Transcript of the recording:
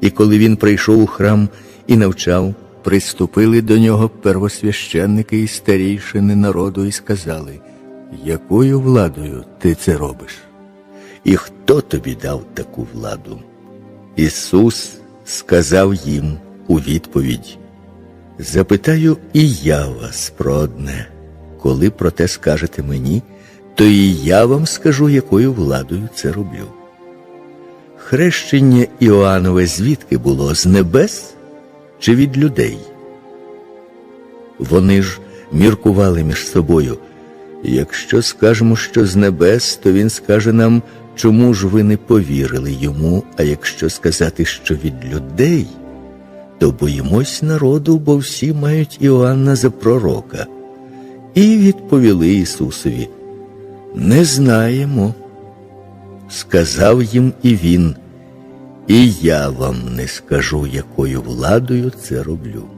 І коли він прийшов у храм і навчав, приступили до нього первосвященники і старійшини народу і сказали, якою владою ти це робиш? І хто тобі дав таку владу? Ісус сказав їм у відповідь: Запитаю і я вас про одне. Коли про те скажете мені, то і я вам скажу, якою владою це роблю. Хрещення Іоаннове звідки було з небес чи від людей? Вони ж міркували між собою. Якщо скажемо, що з небес, то він скаже нам, чому ж ви не повірили йому, а якщо сказати, що від людей, то боїмось народу, бо всі мають Іоанна за пророка. І відповіли Ісусові: Не знаємо. Сказав їм і він, і я вам не скажу, якою владою це роблю.